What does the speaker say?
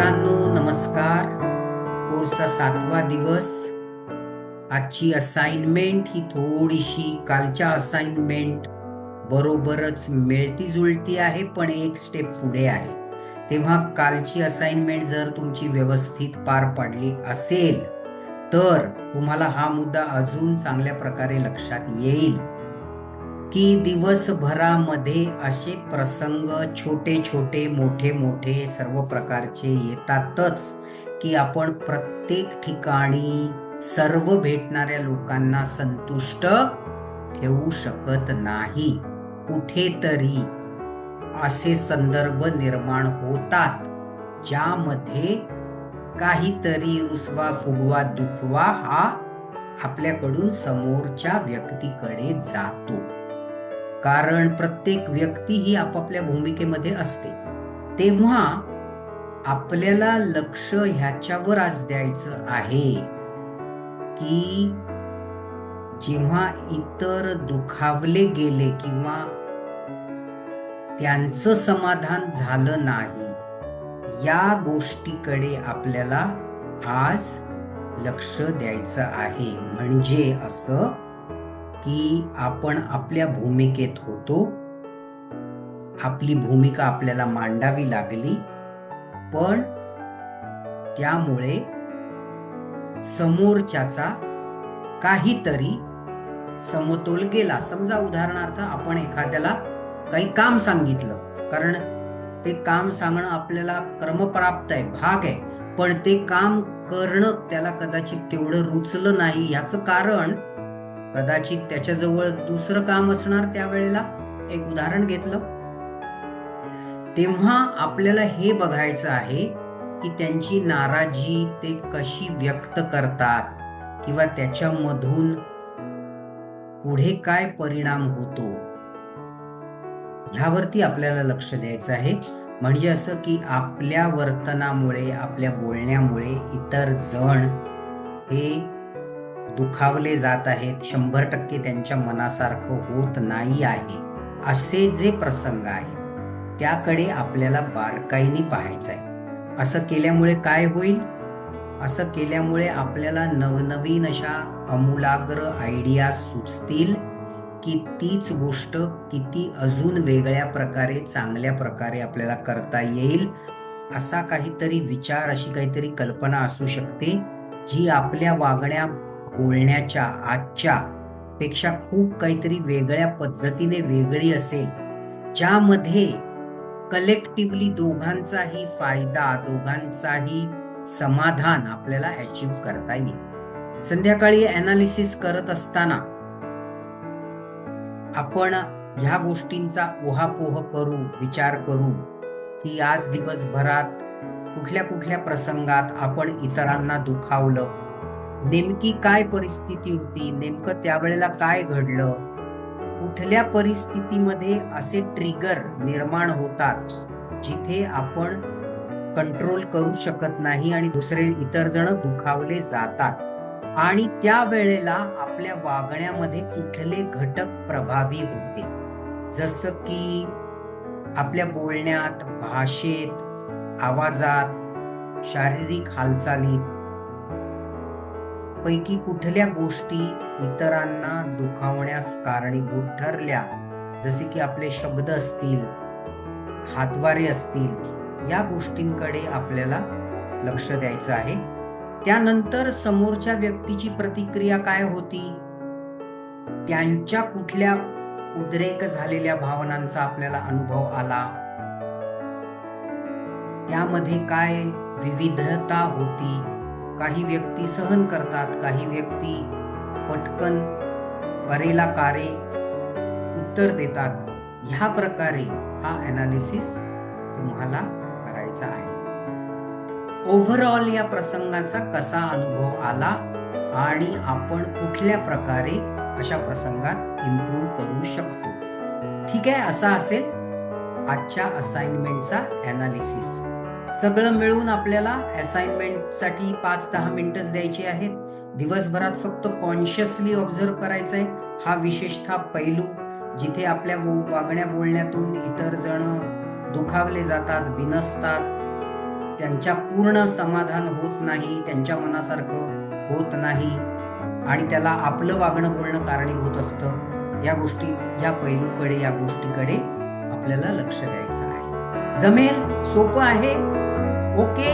मित्रांनो नमस्कार. कोर्सचा सातवा दिवस. आजची असाइनमेंट ही थोडीशी कालच्या असाइनमेंट बरोबरच मिळती जुळती आहे पण एक स्टेप पुढे आहे. तेव्हा कालची असाइनमेंट जर तुमची व्यवस्थित पार पाडली असेल तर तुम्हाला हा मुद्दा अजून चांगल्या प्रकारे लक्षात येईल. की दिवसभरामध्ये असे प्रसंग छोटे छोटे मोठे मोठे सर्व प्रकारचे येतातच की आपण प्रत्येक ठिकाणी सर्व भेटणाऱ्या लोकांना संतुष्ट ठेवू शकत नाही. कुठेतरी असे संदर्भ निर्माण होतात ज्यामध्ये काहीतरी रुसवा फुगवा दुखवा हा आपल्याकडून समोरच्या व्यक्तीकडे जातो. कारण प्रत्येक व्यक्ती ही आपापल्या भूमिकेमध्ये असते. तेव्हा आपल्याला लक्ष ह्याच्यावर आज द्यायचं आहे की जेव्हा इतर दुखावले गेले किंवा त्यांचं समाधान झालं नाही या गोष्टीकडे आपल्याला आज लक्ष द्यायचं आहे. म्हणजे असं की आपण आपल्या भूमिकेत होतो. आपली भूमिका आपल्याला मांडावी लागली. पण त्यामुळे समोरच्याचा काहीतरी समतोल गेला. समजा उदाहरणार्थ आपण एखाद्याला काही काम सांगितलं. कारण ते काम सांगणं आपल्याला क्रमप्राप्त आहे भाग आहे. पण ते काम करणं त्याला कदाचित तेवढं रुचलं नाही. याचं कारण कदाचित त्याच्याजवळ दुसरं काम असणार त्यावेळेला? एक उदाहरण घेतलं. तेव्हा आपल्याला हे बघायचं आहे की त्यांची नाराजी ते कशी व्यक्त करतात किंवा त्याच्यामधून पुढे काय परिणाम होतो? ह्यावरती आपल्याला लक्ष द्यायचं आहे. म्हणजे असं की आपल्या वर्तनामुळे आपल्या बोलण्यामुळे इतर जण हे दुखावले जात आहेत. शंभर टक्के त्यांच्या मनासारखं होत नाही आहे. असे जे प्रसंग आहेत त्याकडे आपल्याला बारकाईने पाहायचं आहे असं केल्यामुळे काय होईल? असं केल्यामुळे आपल्याला नवनवीन अशा अमूलाग्र आयडिया सुचतील की तीच गोष्ट किती अजून वेगळ्या प्रकारे चांगल्या प्रकारे आपल्याला करता येईल असा काहीतरी विचार अशी काहीतरी कल्पना असू शकते जी आपल्या वागण्या बोलण्याच्या आजच्या पेक्षा खूप काहीतरी वेगळ्या पद्धतीने वेगळी असेल ज्यामध्ये कलेक्टिव्हली दोघांचाही फायदा दोघांचाही समाधान आपल्याला अचीव करता येईल. संध्याकाळी अनालिसिस करत असताना आपण ह्या गोष्टींचा ओहापोह करू विचार करू की आज दिवसभरात कुठल्या कुठल्या प्रसंगात आपण इतरांना दुखावलं नेमकी काय परिस्थिती होती? नेमकं त्यावेळेला काय घडलं? कुठल्या परिस्थितीमध्ये असे ट्रिगर निर्माण होतात जिथे आपण कंट्रोल करू शकत नाही आणि दुसरे इतर जण दुखावले जातात? आणि त्या वेळेला आपल्या वागण्यामध्ये कुठले घटक प्रभावी होते? जसं की आपल्या बोलण्यात भाषेत आवाजात शारीरिक हालचालीत पैकी कुठल्या गोष्टी इतरांना दुखावण्यास कारणीभूत ठरल्या? जसे की आपले शब्द असतील हातवारे असतील या गोष्टींकडे आपल्याला लक्ष द्यायचं आहे. त्यानंतर समोरच्या व्यक्तीची प्रतिक्रिया काय होती? त्यांच्या कुठल्या उद्रेक झालेल्या भावनांचा आपल्याला अनुभव आला? त्यामध्ये काय विविधता होती? काही व्यक्ती सहन करतात काही व्यक्ती पटकन करेला कारे उत्तर देतात. ह्या प्रकारे हा अनालिसिस तुम्हाला करायचा आहे. ओव्हरऑल या प्रसंगाचा कसा अनुभव आला आणि आपण कुठल्या प्रकारे अशा प्रसंगात इम्प्रूव्ह करू शकतो? ठीक आहे असा असेल आजच्या असाइनमेंटचा अनालिसिस सगळं मिळून आपल्याला असाइनमेंटसाठी पाच दहा मिनिटच द्यायची आहेत. दिवसभरात फक्त कॉन्शियसली ऑब्झर्व करायचंय. आहे हा विशेषतः पैलू जिथे आपल्या वागण्या बोलण्यातून इतर जण दुखावले जातात बिनसतात. त्यांच्या पूर्ण समाधान होत नाही त्यांच्या मनासारखं होत नाही. आणि त्याला आपलं वागणं बोलणं कारणीभूत असतं. या गोष्टी या पैलूकडे या गोष्टीकडे आपल्याला लक्ष द्यायचं आहे जमेल सोपं आहे. ओके?